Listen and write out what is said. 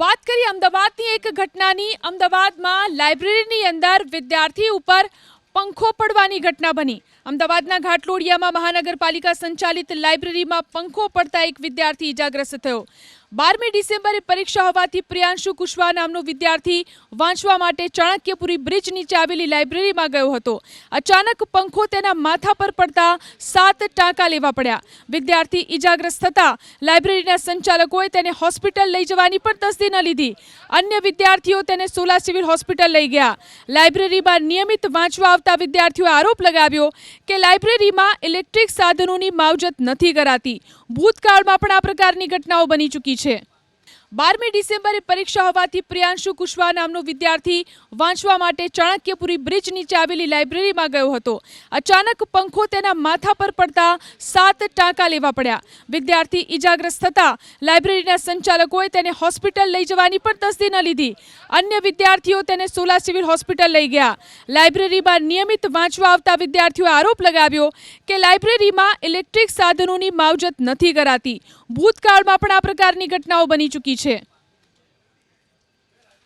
વાત કરીએ અમદાવાદની એક ઘટનાની. અમદાવાદમાં લાઇબ્રેરીની અંદર વિદ્યાર્થી ઉપર પંખો પડવાની ઘટના બની. અમદાવાદના ઘાટલોડિયામાં મહાનગરપાલિકા સંચાલિત લાઇબ્રેરીમાં પંખો પડતા એક વિદ્યાર્થી ઇજાગ્રસ્ત થયો. બારમી ડિસેમ્બરે પરીક્ષા હોવાથી પ્રિયાંશુ કુશવાહ નામનો વિદ્યાર્થી વાંચવા માટે ચાણક્યપુરી બ્રિજ નીચે આવેલી લાઇબ્રેરીમાં ગયો હતો. અચાનક પંખો તેના માથા પર પડતા સાત ટાંકા લેવા પડ્યા. વિદ્યાર્થી ઇજાગ્રસ્ત થતા લાઇબ્રેરીના સંચાલકોએ તેને હોસ્પિટલ લઈ જવાની પણ તસ્દી ન લીધી. અન્ય વિદ્યાર્થીઓ તેને સોલા સિવિલ હોસ્પિટલ લઈ ગયા. લાઇબ્રેરીમાં નિયમિત વાંચવા આવતા વિદ્યાર્થીઓએ આરોપ લગાવ્યો કે લાઇબ્રેરીમાં ઇલેક્ટ્રિક સાધનોની માવજત નથી કરાતી. ભૂતકાળમાં પણ આ પ્રકારની ઘટનાઓ બની ચૂકી છે. gente બારમી ડિસેમ્બરે પરીક્ષા હોવાથી પ્રિયાંશુ કુશવાહ નામનો વિદ્યાર્થી વાંચવા માટે ચાણક્યપુરી બ્રિજ નીચે આવેલી લાઇબ્રેરીમાં ગયો હતો. અચાનક પંખો તેના માથા પર પડતા સાત ટાંકા લેવા પડ્યા. વિદ્યાર્થી ઇજાગ્રસ્ત થતા લાઇબ્રેરીના સંચાલકોએ તેને હોસ્પિટલ લઈ જવાની પણ તસ્દી ન લીધી. અન્ય વિદ્યાર્થીઓ તેને સોલા સિવિલ હોસ્પિટલ લઈ ગયા. લાઇબ્રેરીમાં નિયમિત વાંચવા આવતા વિદ્યાર્થીઓએ આરોપ લગાવ્યો કે લાઇબ્રેરીમાં ઇલેક્ટ્રિક સાધનોની માવજત નથી કરાતી. ભૂતકાળમાં પણ આ પ્રકારની ઘટનાઓ બની ચૂકી છે. invece